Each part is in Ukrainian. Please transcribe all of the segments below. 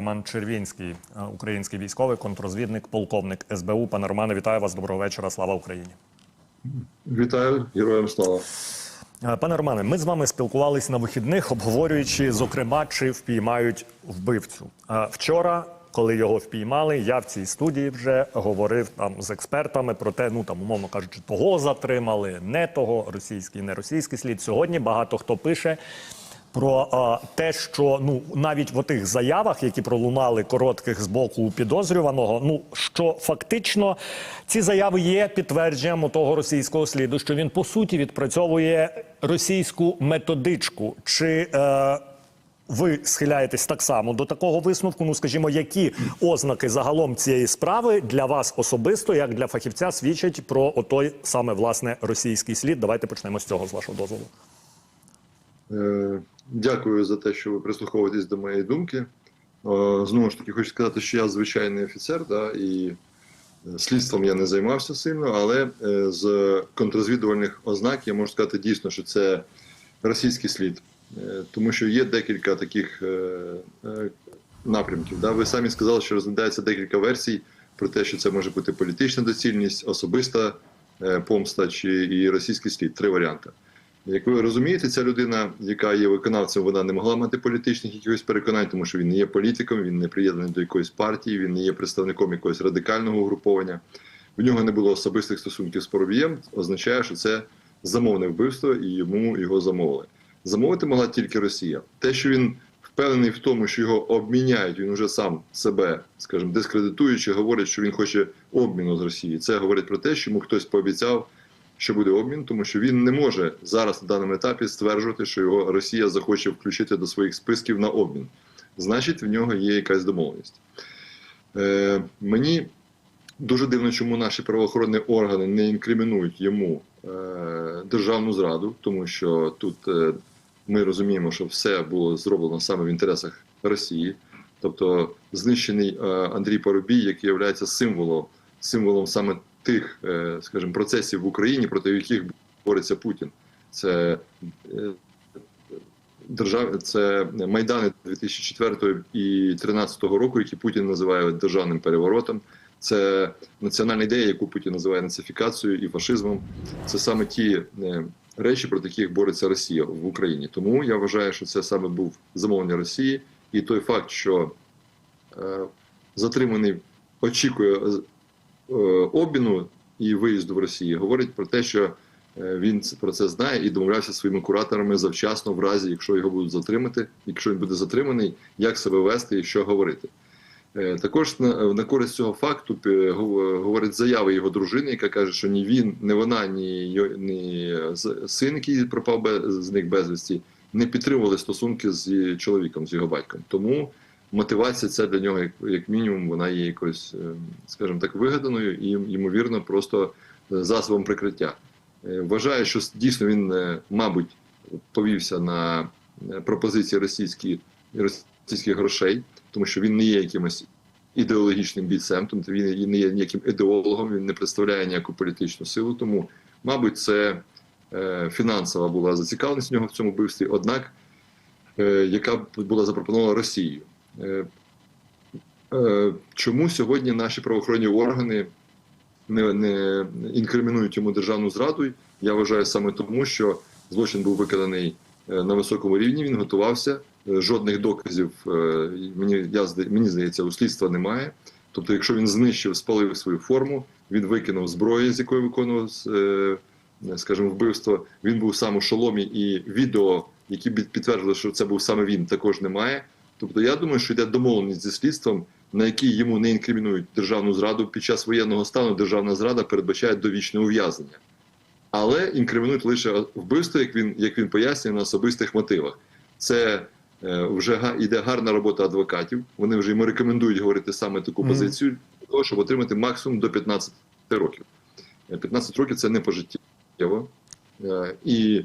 Роман Червінський, е, український військовий контрозвідник, полковник СБУ. Пане Романе, вітаю вас. Доброго вечора. Слава Україні. Вітаю, героям слава. Е, Пане Романе, ми з вами спілкувались на вихідних, обговорюючи, зокрема, чи впіймають вбивцю. Е, Вчора, коли його впіймали, я в цій студії вже говорив там з експертами про те, ну там, умовно кажучи, того затримали, не того, російський, не російський слід. Сьогодні багато хто пише. Про а, те, що ну навіть в отих заявах, які пролунали коротких з боку підозрюваного, ну що фактично ці заяви є підтвердженням того російського сліду, що він по суті відпрацьовує російську методичку. Чи е, ви схиляєтесь так само до такого висновку? Ну скажімо, які ознаки загалом цієї справи для вас особисто, як для фахівця, свідчать про отой саме власне російський слід? Давайте почнемо з цього з вашого дозволу. Е, Дякую за те, що ви прислуховуєтесь до моєї думки. Е, Знову ж таки, хочу сказати, що я звичайний офіцер, да, і е, слідством я не займався сильно, але з контррозвідувальних ознак я можу сказати дійсно, що це російський слід, тому що є декілька таких напрямків. Да. Ви самі сказали, що розглядається декілька версій про те, що це може бути політична доцільність, особиста помста чи і російський слід. Три варіанти. Як ви розумієте, ця людина, яка є виконавцем, вона не могла мати політичних якихось переконань, тому що він не є політиком, він не приєднаний до якоїсь партії, він не є представником якогось радикального угруповання. В нього не було особистих стосунків з Поробієм, означає, що це замовне вбивство, і йому його замовили. Замовити могла тільки Росія. Те, що він впевнений в тому, що його обміняють, він уже сам себе, скажімо, дискредитуючи, говорить, що він хоче обміну з Росії. Це говорить про те, що йому хтось пообіцяв що буде обмін, тому що він не може зараз на даному етапі стверджувати, що його Росія захоче включити до своїх списків на обмін. Значить, в нього є якась домовленість. Е, мені дуже дивно, чому наші правоохоронні органи не інкримінують йому е, державну зраду, тому що тут е, ми розуміємо, що все було зроблено саме в інтересах Росії. Тобто знищений е, Андрій Поробій, який є символом, символом саме тих, е, скажімо, процесів в Україні, проти яких бореться Путін. Це е, держав... це майдани 2004 і 2013 року, які Путін називає державним переворотом. Це національна ідея, яку Путін називає нацифікацією і фашизмом. Це саме ті е, речі, проти яких бореться Росія в Україні. Тому я вважаю, що це саме був замовлення Росії, і той факт, що затриманий очікує обміну і виїзду в Росію, говорить про те, що е, він про це знає і домовлявся своїми кураторами завчасно, в разі, якщо його будуть затримати, якщо він буде затриманий, як себе вести і що говорити. Е, Також на, користь цього факту е, гов- говорить заява його дружини, яка каже, що ні він, ні вона, ні, ні син, який пропав без, них безвісті, не підтримували стосунки з чоловіком, з його батьком. Тому мотивація ця для нього, як, як мінімум, вона є якось, е, скажімо так, вигаданою і, ймовірно, просто е, засобом прикриття. Е, Вважаю, що дійсно він, мабуть, повівся на пропозиції російські, російських грошей, тому що він не є якимось ідеологічним бійцем, тобто він не є ніяким ідеологом, він не представляє ніяку політичну силу. Тому, мабуть, це фінансова була зацікавленість нього в цьому вбивстві, однак, яка була запропонована Росією. Е, е, чому сьогодні наші правоохоронні органи не, не інкримінують йому державну зраду? Я вважаю саме тому, що злочин був виконаний е, на високому рівні. Він готувався. Жодних доказів мені я мені здається, у слідства немає. Тобто, якщо він знищив, спалив свою форму, він викинув зброю, з якої виконував, скажімо, вбивство. Він був сам у шоломі, і відео, які б підтверджували, що це був саме він, також немає. Тобто, я думаю, що йде домовленість зі слідством, на якій йому не інкримінують державну зраду під час воєнного стану. Державна зрада передбачає довічне ув'язнення, але інкримінують лише вбивство, як він як він пояснює на особистих мотивах. Це е, вже йде гарна робота адвокатів. Вони вже йому рекомендують говорити саме таку Мгм. позицію для того, щоб отримати максимум до 15 років. Е, 15 років це не пожиттєво. Е, І,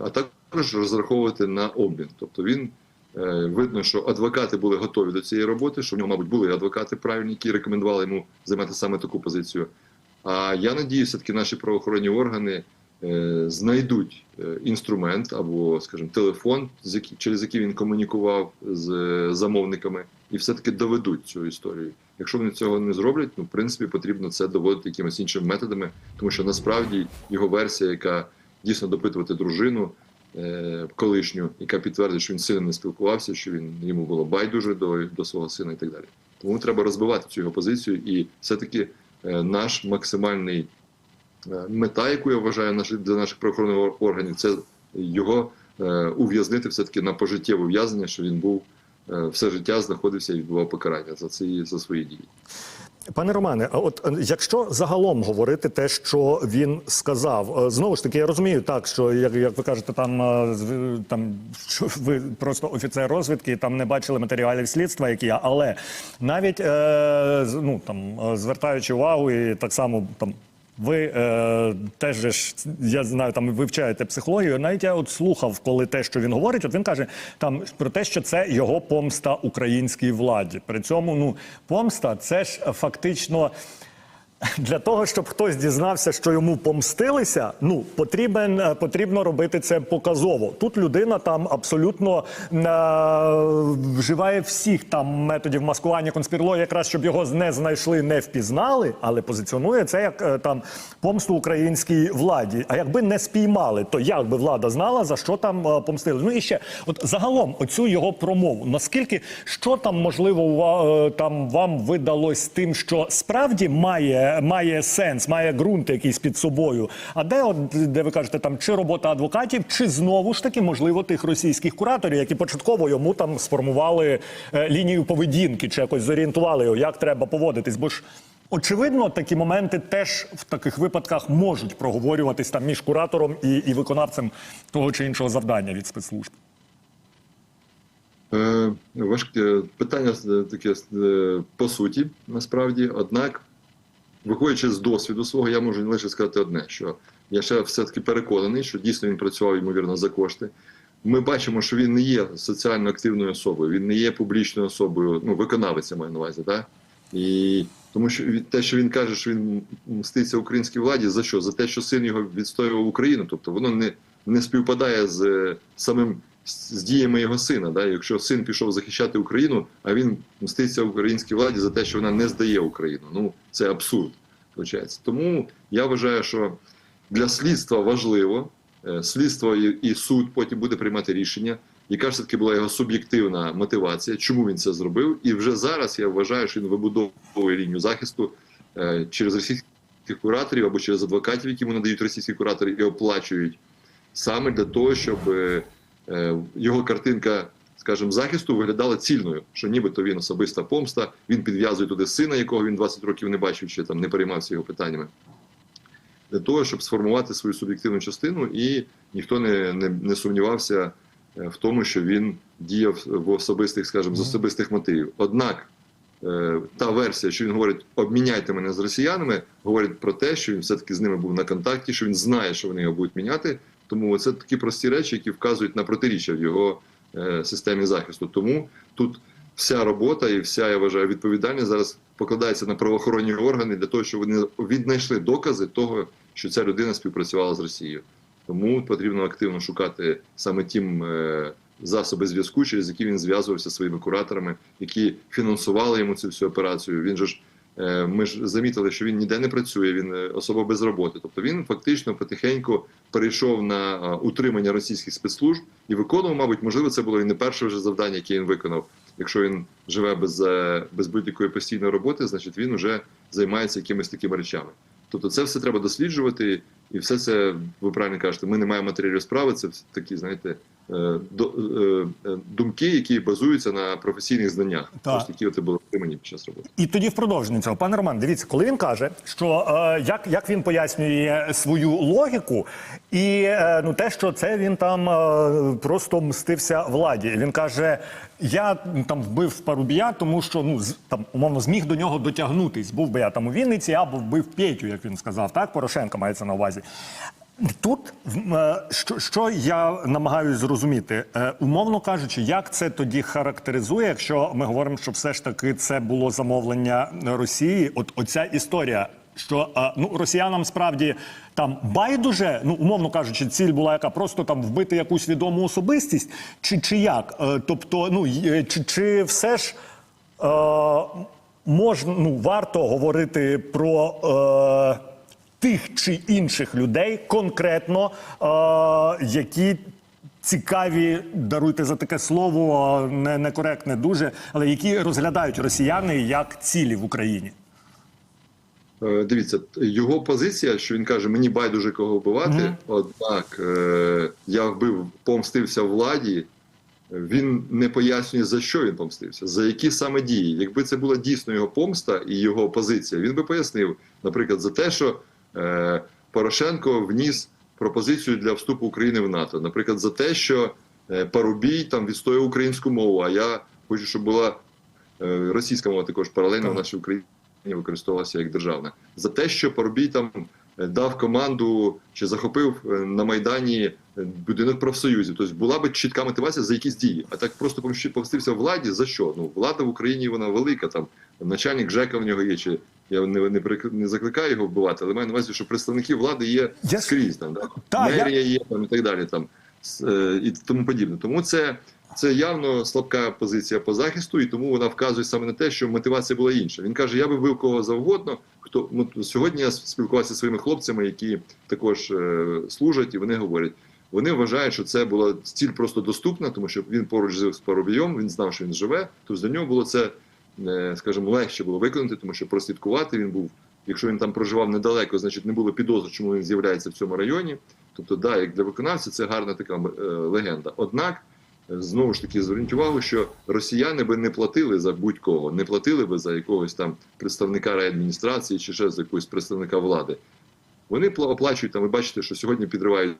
а також розраховувати на обмін. Тобто він е, видно, що адвокати були готові до цієї роботи, що в нього, мабуть, були адвокати правильні, які рекомендували йому займати саме таку позицію. А я надію, все-таки наші правоохоронні органи е, знайдуть е, інструмент або, скажімо, телефон, через який він комунікував з е, замовниками, і все-таки доведуть цю історію. Якщо вони цього не зроблять, ну в принципі потрібно це доводити якимись іншими методами, тому що насправді його версія, яка дійсно допитувати дружину е, колишню, яка підтвердить, що він з сином не спілкувався, що він йому було байдуже до, до свого сина і так далі. Тому треба розбивати цю його позицію, і все-таки е, наш максимальний е, мета, яку я вважаю для наших правоохоронних органів, це його е, ув'язнити все-таки на пожиттєве ув'язнення, що він був е, все життя знаходився і відбував покарання за ці за свої дії. Пане Романе, а от е, якщо загалом говорити те, що він сказав, е, знову ж таки, я розумію так, що як, як ви кажете, там е, там що ви просто офіцер розвідки, там не бачили матеріалів слідства, які я, але навіть е, ну там звертаючи увагу, і так само там. Ви е, теж ж, я знаю, там вивчаєте психологію. Навіть я от слухав, коли те, що він говорить, от він каже там про те, що це його помста українській владі. При цьому ну помста це ж фактично. Для того, щоб хтось дізнався, що йому помстилися, ну потрібен е, потрібно робити це показово. Тут людина там абсолютно е, вживає всіх там методів маскування конспірології, якраз щоб його не знайшли, не впізнали, але позиціонує це як е, там помсту українській владі. А якби не спіймали, то як би влада знала за що там е, помстили? Ну і ще, от загалом, оцю його промову. Наскільки що там можливо ва- е, там вам видалось тим, що справді має, має сенс, має ґрунт якийсь під собою. А де, от, де ви кажете, там чи робота адвокатів, чи знову ж таки можливо тих російських кураторів, які початково йому там сформували е, лінію поведінки, чи якось зорієнтували його, як треба поводитись? Бо ж. Очевидно, такі моменти теж в таких випадках можуть проговорюватись там між куратором і, і виконавцем того чи іншого завдання від спецслужб. Е, важке питання е, таке е, по суті, насправді. Однак, виходячи з досвіду свого, я можу лише сказати одне: що я ще все-таки переконаний, що дійсно він працював, ймовірно, за кошти. Ми бачимо, що він не є соціально активною особою, він не є публічною особою, ну, виконавець маю на увазі, так? І тому що те, що він каже, що він мститься українській владі, за що? За те, що син його відстоював Україну. Тобто воно не, не співпадає з е, самим з діями його сина. Да? Якщо син пішов захищати Україну, а він мститься українській владі за те, що вона не здає Україну. Ну це абсурд. Виходить. Тому я вважаю, що для слідства важливо, е, слідство і, суд потім буде приймати рішення, яка ж таки була його суб'єктивна мотивація, чому він це зробив. І вже зараз я вважаю, що він вибудовує лінію захисту е, через російських кураторів або через адвокатів, які йому надають російські куратори і оплачують саме для того, щоб е, його картинка, скажімо, захисту виглядала цільною, що нібито він особиста помста, він підв'язує туди сина, якого він 20 років не бачив, чи там не переймався його питаннями. Для того, щоб сформувати свою суб'єктивну частину, і ніхто не, не, не сумнівався е, в тому, що він діяв в особистих, скажімо, з особистих мотивів. Однак е, та версія, що він говорить, обміняйте мене з росіянами, говорить про те, що він все-таки з ними був на контакті, що він знає, що вони його будуть міняти. Тому це такі прості речі, які вказують на протиріччя в його е, системі захисту. Тому тут вся робота і вся, я вважаю, відповідальність зараз покладається на правоохоронні органи для того, щоб вони віднайшли докази того, що ця людина співпрацювала з Росією. Тому потрібно активно шукати саме тім е, засоби зв'язку, через які він зв'язувався зі своїми кураторами, які фінансували йому цю всю операцію. Він же ж ми ж замітили, що він ніде не працює, він е, особа без роботи. Тобто він фактично потихеньку перейшов на е, утримання російських спецслужб і виконував, мабуть, можливо, це було і не перше вже завдання, яке він виконав. Якщо він живе без, е, без будь-якої постійної роботи, значить він вже займається якимись такими речами. Тобто, це все треба досліджувати, і все це ви правильно кажете. Ми не маємо матеріалів справи. Це такі, знаєте, е, е, е, думки, які базуються на професійних знаннях. Тож які от були отримані під час роботи. І тоді в продовженні цього, пане Роман, дивіться, коли він каже, що е, як, як він пояснює свою логіку, і е, ну те, що це він там е, просто мстився владі. Він каже: я там вбив Парубія, тому що ну з, там умовно зміг до нього дотягнутись. Був би я там у Вінниці, або вбив Петю, як він сказав. Так, Порошенка мається на увазі. Тут е, що, що я намагаюся зрозуміти, Е, умовно кажучи, як це тоді характеризує, якщо ми говоримо, що все ж таки це було замовлення Росії? От оця історія, що е, ну росіянам справді там байдуже, ну умовно кажучи, ціль була яка просто там вбити якусь відому особистість, чи, чи як? Тобто, ну чи, чи все ж. е, можна, ну, варто говорити про е, тих чи інших людей конкретно, е, які цікаві, даруйте за таке слово, не, некоректне дуже, але які розглядають росіяни як цілі в Україні. Е, Дивіться, його позиція, що він каже, мені байдуже кого вбивати, однак е, я вбив, помстився владі. Він не пояснює, за що він помстився, за які саме дії. Якби це була дійсно його помста і його позиція, він би пояснив, наприклад, за те, що Порошенко вніс пропозицію для вступу України в НАТО. Наприклад, за те, що е, Парубій там відстоює українську мову, а я хочу, щоб була е, російська мова також паралельно в нашій Україні використовувалася як державна. За те, що Парубій там е, дав команду чи захопив е, на Майдані е, будинок профсоюзів. Тобто була би чітка мотивація за якісь дії. А так просто помстився владі за що? Ну влада в Україні вона велика. Там начальник ЖЕКа в нього є. Чи я не, не, не закликаю його вбивати, але маю на увазі, що представники влади є Я- скрізь там, да? Та, я- мерія є там і так далі. Там е, і тому подібне. Тому це. Це явно слабка позиція по захисту, і тому вона вказує саме на те, що мотивація була інша. Він каже: я би вбив кого завгодно. Хто ну, сьогодні я спілкувався зі своїми хлопцями, які також е, служать, і вони говорять. Вони вважають, що це була ціль просто доступна, тому що він поруч з Парубієм, він знав, що він живе. Тобто для нього було це, скажімо, легше було виконати, тому що прослідкувати він був. Якщо він там проживав недалеко, значить не було підозри, чому він з'являється в цьому районі. Тобто, да, як для виконавця, це гарна така е, легенда. Однак е, знову ж таки зверніть увагу, що росіяни би не платили за будь-кого, не платили би за якогось там представника райадміністрації чи ще за якогось представника влади. Вони пла- оплачують там. Ви бачите, що сьогодні підривають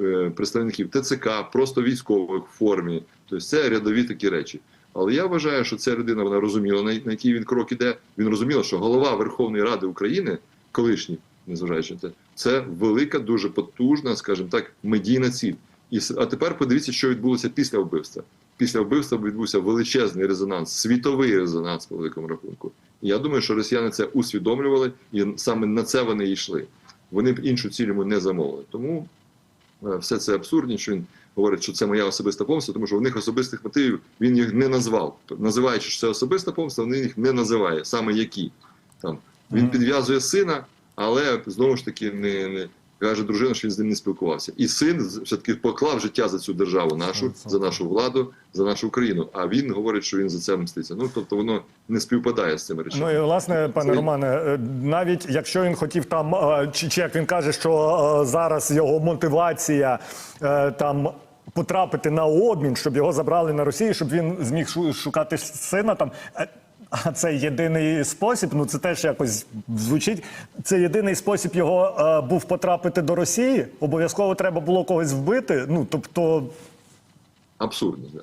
е, представників ТЦК, просто військових в формі. Тобто це рядові такі речі. Але я вважаю, що ця людина вона розуміла, на, який він крок іде. Він розумів, що голова Верховної Ради України, колишній, незважаючи на те, це велика, дуже потужна, скажімо так, медійна ціль. І а тепер подивіться, що відбулося після вбивства. Після вбивства відбувся величезний резонанс, світовий резонанс по великому рахунку. І я думаю, що росіяни це усвідомлювали, і саме на це вони йшли. Вони б іншу ціль йому не замовили. Тому е, все це абсурдніше. що Він говорить, що це моя особиста помста, тому що в них особистих мотивів він їх не назвав. Називаючи, що це особиста помста, він їх не називає, саме які. Там він підв'язує сина, але знову ж таки не, не каже дружина, що він з ним не спілкувався. І син все-таки поклав життя за цю державу нашу, за нашу владу, за нашу Україну. А він говорить, що він за це мститься. Ну тобто воно не співпадає з цими речами. Ну і власне, пане Це- Романе, е, навіть якщо він хотів там, е, чи, чи як він каже, що е, зараз його мотивація там. Потрапити на обмін, щоб його забрали на Росію, щоб він зміг шукати сина там. Е, А це єдиний спосіб. Ну це теж якось звучить. Це єдиний спосіб його е, був потрапити до Росії. Обов'язково треба було когось вбити. Ну тобто, Абсурдно, да.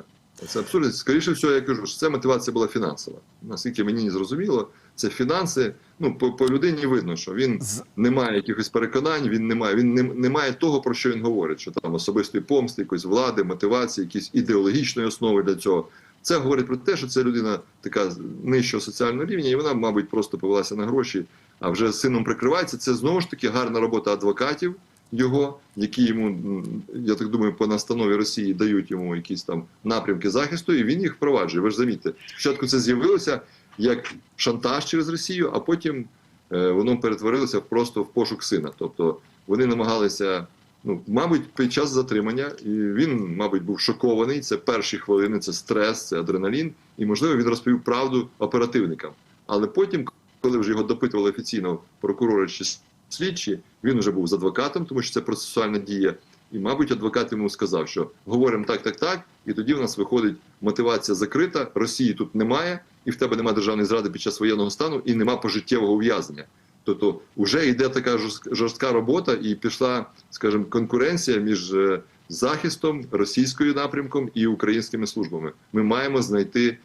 Це абсурдно. Скоріше всього, я кажу, що це мотивація була фінансова. Наскільки мені не зрозуміло, це фінанси. Ну, по, по людині видно, що він не має якихось переконань, він не має, він не, не має того, про що він говорить, що там особистої помсти, якоїсь влади, мотивації, якісь ідеологічної основи для цього. Це говорить про те, що це людина така нижчого соціального рівня, і вона, мабуть, просто повелася на гроші, а вже сином прикривається. Це знову ж таки гарна робота адвокатів його, які йому, я так думаю, по настанові Росії дають йому якісь там напрямки захисту, і він їх впроваджує. Ви ж замітьте, спочатку це з'явилося як шантаж через Росію, а потім е, воно перетворилося просто в пошук сина. Тобто вони намагалися. Ну, мабуть, під час затримання і він, мабуть, був шокований. Це перші хвилини, це стрес, це адреналін. І можливо він розповів правду оперативникам. Але потім, коли вже його допитували офіційно прокурори чи слідчі, він вже був з адвокатом, тому що це процесуальна дія. І, мабуть, адвокат йому сказав, що говоримо так, так, так, і тоді в нас виходить мотивація закрита, Росії тут немає, і в тебе немає державної зради під час воєнного стану, і нема пожиттєвого ув'язнення. Тобто вже йде така жорст- жорстка робота, і пішла, скажімо, конкуренція між е, захистом, російською напрямком і українськими службами. Ми маємо знайти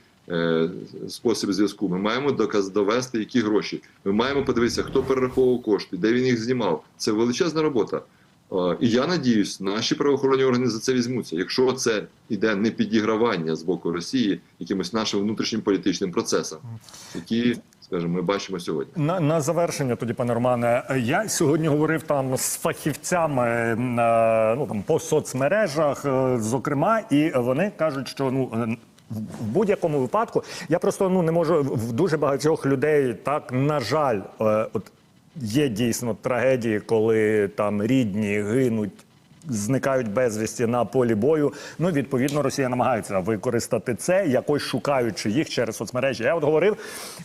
спосіб зв'язку. Ми маємо доказ довести, які гроші. Ми маємо подивитися, хто перераховував кошти, де він їх знімав. Це величезна робота. Е, І я надіюсь, наші правоохоронні органи за це візьмуться. Якщо це іде не підігравання з боку Росії якимось нашим внутрішнім політичним процесам, які, скажімо, ми бачимо сьогодні. На, на завершення тоді, пане Романе, я сьогодні говорив там з фахівцями е, ну там по соцмережах, е, зокрема, і вони кажуть, що ну. В будь-якому випадку я просто ну не можу в дуже багатьох людей так на жаль, е, от є дійсно трагедії, коли там рідні гинуть. Зникають безвісті на полі бою. Ну відповідно, Росія намагається використати це, якось шукаючи їх через соцмережі. Я от говорив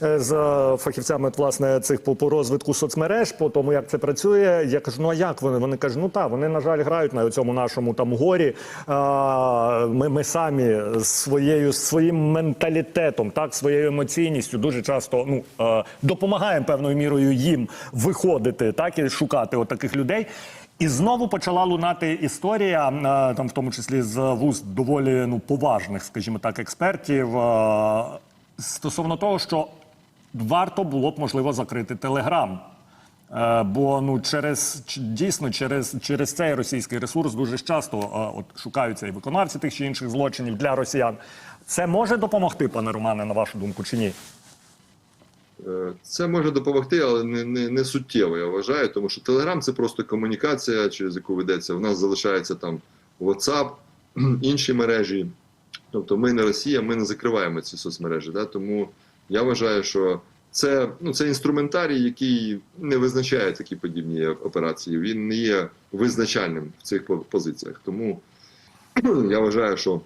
е, з фахівцями власне цих по, розвитку соцмереж, по тому як це працює. Я кажу, ну а як вони? Вони кажуть, ну так, вони на жаль грають на цьому нашому там горі. Ми, ми самі своєю своїм менталітетом, так своєю емоційністю дуже часто ну е, допомагаємо певною мірою їм виходити, так і шукати от таких людей. І знову почала лунати історія, е, там в тому числі з вуст доволі ну поважних, скажімо так, експертів е, стосовно того, що варто було б можливо закрити телеграм. Е, Бо ну через дійсно через, через цей російський ресурс дуже часто от шукаються і виконавці тих чи інших злочинів для росіян. Це може допомогти, пане Романе, на вашу думку, чи ні? Е, Це може допомогти, але не, не, не суттєво, я вважаю, тому що Telegram це просто комунікація, через яку ведеться. У нас залишається там WhatsApp, інші мережі. Тобто ми не Росія, ми не закриваємо ці соцмережі. Да? Тому я вважаю, що це, ну, це інструментарій, який не визначає такі подібні операції. Він не є визначальним в цих позиціях. Тому я вважаю, що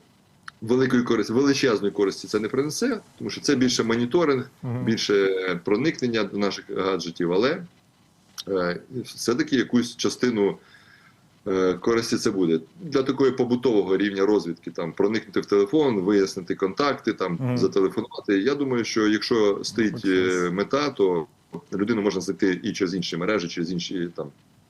великої користі, величезної користі це не принесе, тому що це більше моніторинг, більше проникнення до наших гаджетів, але е, все-таки якусь частину е, користі це буде. Для такої побутового рівня розвідки, там проникнути в телефон, вияснити контакти, там Мгм. зателефонувати. Я думаю, що якщо стоїть е, мета, то людину можна знайти і через інші мережі, через інші там